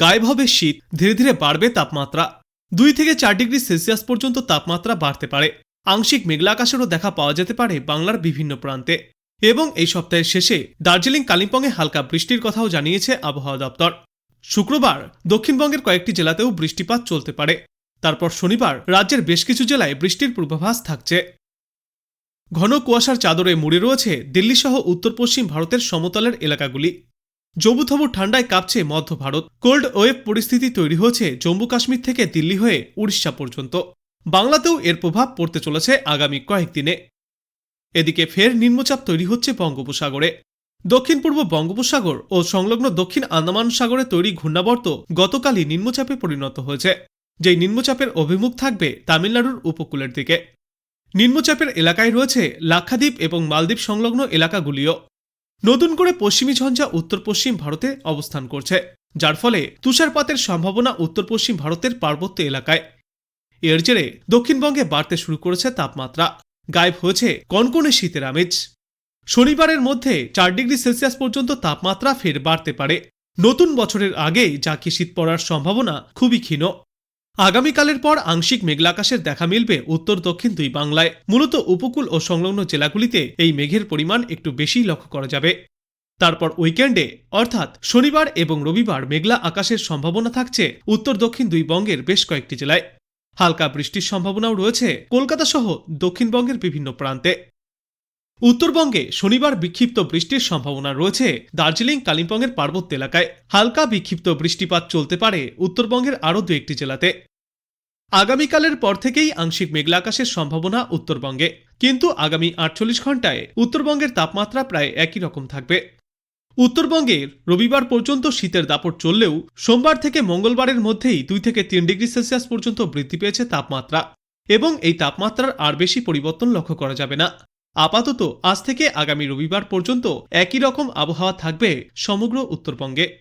গায়েব হবে শীত, ধীরে ধীরে বাড়বে তাপমাত্রা। দুই থেকে চার ডিগ্রি সেলসিয়াস পর্যন্ত তাপমাত্রা বাড়তে পারে। আংশিক মেঘলা আকাশেরও দেখা পাওয়া যেতে পারে বাংলার বিভিন্ন প্রান্তে। এবং এই সপ্তাহের শেষে দার্জিলিং, কালিম্পংয়ে হালকা বৃষ্টির কথাও জানিয়েছে আবহাওয়া দপ্তর। শুক্রবার দক্ষিণবঙ্গের কয়েকটি জেলাতেও বৃষ্টিপাত চলতে পারে। তারপর শনিবার রাজ্যের বেশ কিছু জেলায় বৃষ্টির পূর্বাভাস থাকছে। ঘন কুয়াশার চাদরে মুড়ে রয়েছে দিল্লি সহ উত্তর পশ্চিম ভারতের সমতলের এলাকাগুলি। জবুথবু ঠান্ডায় কাঁপছে মধ্য ভারত। কোল্ড ওয়েভ পরিস্থিতি তৈরি হয়েছে জম্মু কাশ্মীর থেকে দিল্লি হয়ে উড়িষ্যা পর্যন্ত। বাংলাতেও এর প্রভাব পড়তে চলেছে আগামী কয়েকদিনে। এদিকে ফের নিম্নচাপ তৈরি হচ্ছে বঙ্গোপসাগরে। দক্ষিণ পূর্ব বঙ্গোপসাগর ও সংলগ্ন দক্ষিণ আন্দামান সাগরে তৈরি ঘূর্ণাবর্ত গতকালই নিম্নচাপে পরিণত হয়েছে। যেই নিম্নচাপের অভিমুখ থাকবে তামিলনাড়ুর উপকূলের দিকে। নিম্নচাপের এলাকায় রয়েছে লাক্ষাদ্বীপ এবং মালদ্বীপ সংলগ্ন এলাকাগুলিও। নতুন করে পশ্চিমী ঝঞ্ঝা উত্তর পশ্চিম ভারতে অবস্থান করছে, যার ফলে তুষারপাতের সম্ভাবনা উত্তর পশ্চিম ভারতের পার্বত্য এলাকায়। এর জেরে দক্ষিণবঙ্গে বাড়তে শুরু করেছে তাপমাত্রা। গায়েব হয়েছে কনকনে শীতের আমেজ। শনিবারের মধ্যে চার ডিগ্রি সেলসিয়াস পর্যন্ত তাপমাত্রা ফের বাড়তে পারে। নতুন বছরের আগেই জাকি শীত পড়ার সম্ভাবনা খুবই ক্ষীণ। আগামীকালের পর আংশিক মেঘলা আকাশের দেখা মিলবে উত্তর দক্ষিণ দুই বাংলায়। মূলত উপকূল ও সংলগ্ন জেলাগুলিতে এই মেঘের পরিমাণ একটু বেশি লক্ষ্য করা যাবে। তারপর উইকেন্ডে, অর্থাৎ শনিবার এবং রবিবার মেঘলা আকাশের সম্ভাবনা থাকছে উত্তর দক্ষিণ দুই বঙ্গের বেশ কয়েকটি জেলায়। হালকা বৃষ্টির সম্ভাবনাও রয়েছে কলকাতা সহ দক্ষিণবঙ্গের বিভিন্ন প্রান্তে। উত্তরবঙ্গে শনিবার বিক্ষিপ্ত বৃষ্টির সম্ভাবনা রয়েছে। দার্জিলিং, কালিম্পংয়ের পার্বত্য এলাকায় হালকা বিক্ষিপ্ত বৃষ্টিপাত চলতে পারে উত্তরবঙ্গের আরও দু একটি জেলাতে। আগামীকালের পর থেকেই আংশিক মেঘলা আকাশের সম্ভাবনা উত্তরবঙ্গে। কিন্তু আগামী আটচল্লিশ ঘন্টায় উত্তরবঙ্গের তাপমাত্রা প্রায় একই রকম থাকবে। উত্তরবঙ্গের রবিবার পর্যন্ত শীতের দাপট চললেও সোমবার থেকে মঙ্গলবারের মধ্যেই দুই থেকে তিন ডিগ্রি সেলসিয়াস পর্যন্ত বৃদ্ধি পেয়েছে তাপমাত্রা। এবং এই তাপমাত্রার আর বেশি পরিবর্তন লক্ষ্য করা যাবে না। আপাতত আজ থেকে আগামী রবিবার পর্যন্ত একই রকম আবহাওয়া থাকবে সমগ্র উত্তরবঙ্গে।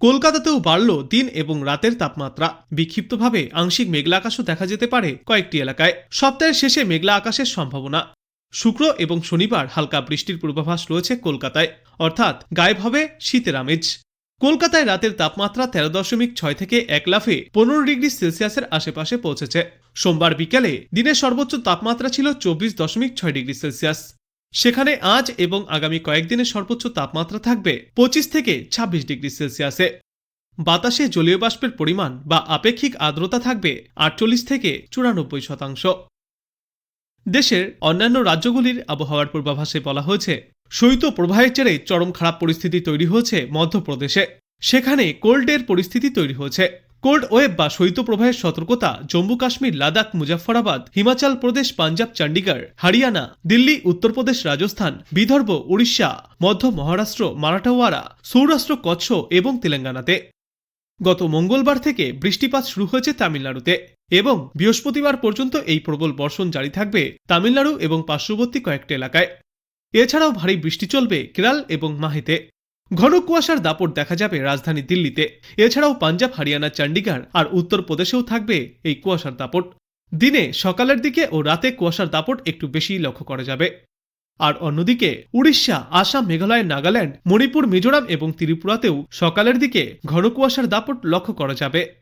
কলকাতাতেও বাড়ল দিন এবং রাতের তাপমাত্রা। বিক্ষিপ্তভাবে আংশিক মেঘলা আকাশও দেখা যেতে পারে কয়েকটি এলাকায়। সপ্তাহের শেষে মেঘলা আকাশের সম্ভাবনা। শুক্র এবং শনিবার হালকা বৃষ্টির পূর্বাভাস রয়েছে কলকাতায়। অর্থাৎ গায়েব হবে শীতের আমেজ। কলকাতায় রাতের তাপমাত্রা তেরো দশমিক ছয় থেকে এক লাফে পনেরো ডিগ্রি সেলসিয়াসের আশেপাশে পৌঁছেছে। সোমবার বিকেলে দিনের সর্বোচ্চ তাপমাত্রা ছিল চব্বিশ দশমিক ছয় ডিগ্রি সেলসিয়াস। সেখানে আজ এবং আগামী কয়েকদিনের সর্বোচ্চ তাপমাত্রা থাকবে পঁচিশ থেকে ছাব্বিশ ডিগ্রি সেলসিয়াসে। বাতাসে জলীয় বাষ্পের পরিমাণ বা আপেক্ষিক আর্দ্রতা থাকবে আটচল্লিশ থেকে চুরানব্বই শতাংশ। দেশের অন্যান্য রাজ্যগুলির আবহাওয়ার পূর্বাভাসে বলা হয়েছে শৈত্য প্রবাহের জেরে চরম খারাপ পরিস্থিতি তৈরি হয়েছে মধ্যপ্রদেশে। সেখানে কোল্ডের পরিস্থিতি তৈরি হয়েছে। কোল্ড ওয়েভ বা শৈত্যপ্রবাহের সতর্কতা জম্মু কাশ্মীর, লাদাখ, মুজাফফরাবাদ, হিমাচল প্রদেশ, পাঞ্জাব চণ্ডীগড় হরিয়ানা, দিল্লি, উত্তরপ্রদেশ, রাজস্থান, বিদর্ভ, উড়িষ্যা, মধ্য মহারাষ্ট্র মারাঠাওয়াড়া সৌরাষ্ট্র, কচ্ছ এবং তেলেঙ্গানাতে। গত মঙ্গলবার থেকে বৃষ্টিপাত শুরু হয়েছে তামিলনাড়ুতে এবং বৃহস্পতিবার পর্যন্ত এই প্রবল বর্ষণ জারি থাকবে তামিলনাড়ু এবং পার্শ্ববর্তী কয়েকটি এলাকায়। এছাড়াও ভারী বৃষ্টি চলবে কেরাল এবং মাহেতে। ঘন কুয়াশার দাপট দেখা যাবে রাজধানী দিল্লিতে। এছাড়াও পাঞ্জাব, হরিয়ানা চণ্ডীগড় আর উত্তরপ্রদেশেও থাকবে এই কুয়াশার দাপট। দিনে সকালের দিকে ও রাতে কুয়াশার দাপট একটু বেশি লক্ষ্য করা যাবে। আর অন্যদিকে, উড়িষ্যা, আসাম, মেঘালয়, নাগাল্যান্ড, মণিপুর, মিজোরাম এবং ত্রিপুরাতেও সকালের দিকে ঘন কুয়াশার দাপট লক্ষ্য করা যাবে।